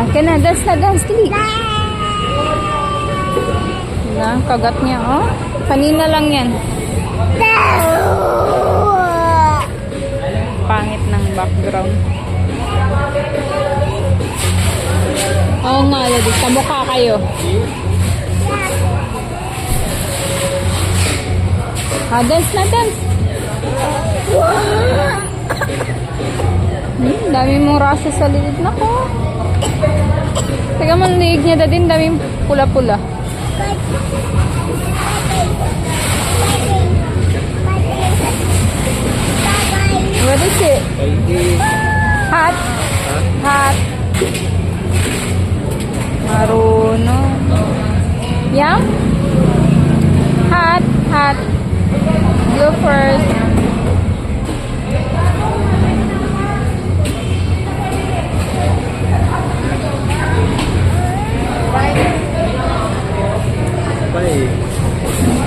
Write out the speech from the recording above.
Ah, kaya na, dance na, dance, dali. Na, kagat niya, oh. Kanina lang yan. Pangit ng background. Oo nga, Lodi. Kamukha kayo. Ah, dance na, dance. Hmm, dami mong rasa sa liit na ko. Teka mo, liig niya dati, dami pula-pula. What is it? Hot? Hot. Marunong. Yum? Hot, hot. Go first. Thank you.